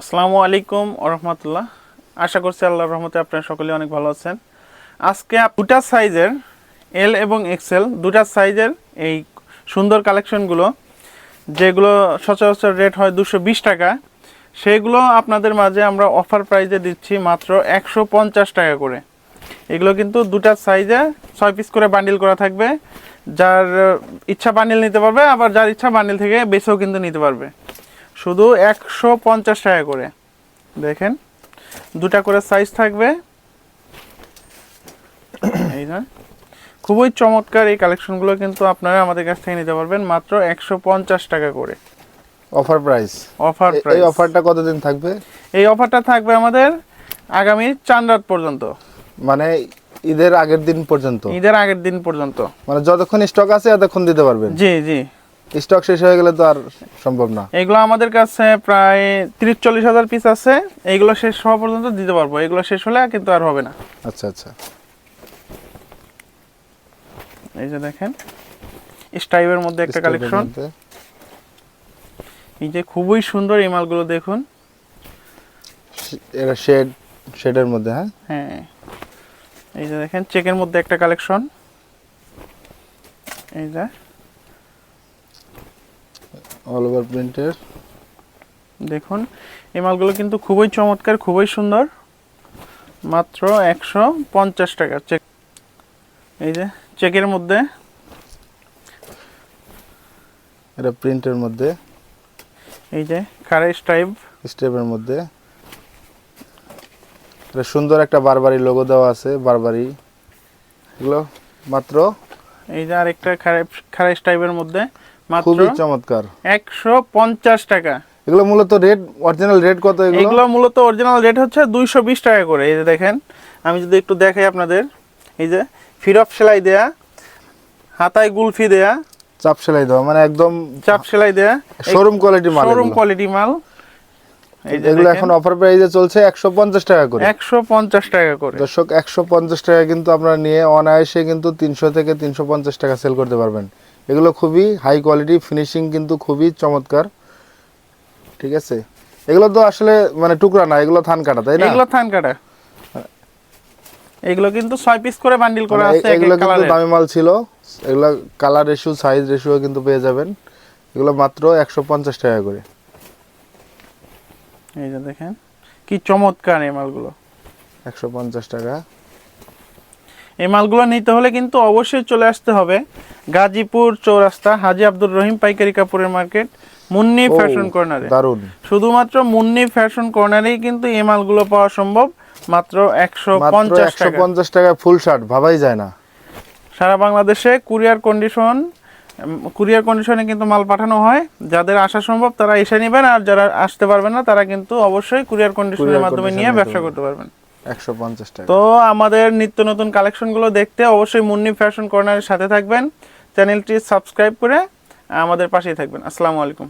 আসসালামু আলাইকুম রহমতুল্লাহ আশা করছি আল্লাহর রহমতে আপনারা সকলে অনেক ভালো আছেন। আজকে দুটা সাইজের এল এবং এক্সেল দুটা সাইজের এই সুন্দর কালেকশনগুলো, যেগুলো সচরাচর রেট হয় দুশো বিশ টাকা, সেগুলো আপনাদের মাঝে আমরা অফার প্রাইজে দিচ্ছি মাত্র একশো পঞ্চাশ টাকা করে। এগুলো কিন্তু দুটা সাইজে ছয় পিস করে বান্ডিল করা থাকবে। যার ইচ্ছা বান্ডিল নিতে পারবে, আবার যার ইচ্ছা বান্ডিল থেকে বেছেও কিন্তু নিতে পারবে। শুধু একশো পঞ্চাশ টাকা করে। দেখেন দুটা করে সাইজ থাকবে। এই না খুবই চমৎকার এই কালেকশনগুলো কিন্তু আপনারা আমাদের কাছ থেকে নিতে পারবেন মাত্র একশো পঞ্চাশ টাকা করে। অফার প্রাইস অফার এই প্রাইস অফারটা কতদিন থাকবে? এই অফারটা থাকবে আমাদের আগামী চান রাত পর্যন্ত। মানে ঈদের আগের দিন পর্যন্ত? ঈদের আগের দিন পর্যন্ত। মানে যতক্ষণ স্টক আছে এতক্ষণ দিতে পারবেন? জি জি। স্টক শেষ হয়ে গেলে তো আর সম্ভব না। এগুলো আমাদের কাছে প্রায় তিরিশ চল্লিশ হাজার পিস আছে। এইগুলো শেষ হওয়া পর্যন্ত দিতে পারব। এগুলো শেষ হলে কিন্তু আর হবে না। আচ্ছা আচ্ছা। এই যে দেখেন স্টাইবের মধ্যে একটা কালেকশন এই যে খুবই সুন্দর এই মালগুলো দেখুন। এটা শেড শেডের মধ্যে হ্যাঁ? হ্যাঁ। এই যে দেখেন চেকের মধ্যে একটা কালেকশন এই যে অল ওভার প্রিন্টের দেখুন এই মালগুলো কিন্তু খুবই চমৎকার খুবই সুন্দর। মাত্র একশো পঞ্চাশ টাকা চেক এই যে চেকের মধ্যে। এটা প্রিন্টের মধ্যে। এই যে খারে স্টাইপ স্টেপের মধ্যে। এটা সুন্দর একটা বারবারি লোগো দেওয়া আছে বারবারি এগুলো মাত্র এই যে আরেকটা খারে খারে স্টাইপের মধ্যে। খুবই চমৎকার। একশো পঞ্চাশ টাকা। এগুলো মূলত রেট অরিজিনাল রেট কত এগুলো? মূলত অরিজিনাল রেট হচ্ছে দুইশো বিশ টাকা করে। এই যে দেখেন আমি যদি একটু দেখাই আপনাদের। এই যে ফিরফ সেলাই দেয়া হাতায় গুলফি দেয়া চাপ সেলাই দেওয়া মানে একদম চাপ সেলাই দেয়া। শোরুম কোয়ালিটি মাল শোরুম। কোয়ালিটি মাল। এগুলো এখন অফার প্রাইসে চলছে একশো পঞ্চাশ টাকা করে। একশো পঞ্চাশ টাকা করে। দর্শক একশো পঞ্চাশ টাকা কিন্তু আপনারা নিয়ে অনায়াসে কিন্তু তিনশো থেকে তিনশো পঞ্চাশ টাকা সেল করতে পারবেন। এগুলো খুবই হাই কোয়ালিটি ফিনিশিং কিন্তু খুবই চমৎকার। ঠিক আছে? এগুলো তো আসলে মানে টুকরা না এগুলো থান কাটা তাই না? এগুলো থান কাটা। এগুলো কিন্তু ছয় পিস করে বান্ডিল করা মানে আছে এগুলো কিন্তু দামি মাল ছিল। এগুলো কালার রেশিও সাইজ রেশিও কিন্তু পেয়ে যাবেন। এগুলো মাত্র একশো পঞ্চাশ টাকা করে। এই যে দেখেন কি চমৎকার এই মালগুলো। একশো পঞ্চাশ টাকা। এই মালগুলো নিতে হলে কিন্তু অবশ্যই চলে আসতে হবে গাজীপুর চৌরাস্তা হাজি আব্দুর রহিম পাইকারি কাপড়ের মার্কেট মুন্নি ফ্যাশন কর্নারে। দারুণ শুধুমাত্র মুন্নি ফ্যাশন কর্নারেই কিন্তু এই মালগুলো পাওয়া সম্ভব মাত্র একশো পঞ্চাশ টাকা ফুল শার্ট ভাবাই যায় না। সারা বাংলাদেশে কুরিয়ার কন্ডিশন কুরিয়ার কন্ডিশনে কিন্তু মাল পাঠানো হয়। যাদের আসা সম্ভব তারা এসে নেবেন আর যারা আসতে পারবেন না তারা কিন্তু অবশ্যই কুরিয়ার কন্ডিশনের মাধ্যমে নিয়ে ব্যবসা করতে পারবেন। একশো পঞ্চাশ টাকা। তো আমাদের নিত্য নতুন কালেকশনগুলো দেখতে অবশ্যই মুন্নি ফ্যাশন কর্নারের সাথে থাকবেন। চ্যানেলটি সাবস্ক্রাইব করে আমাদের পাশেই থাকবেন। আসসালামু আলাইকুম।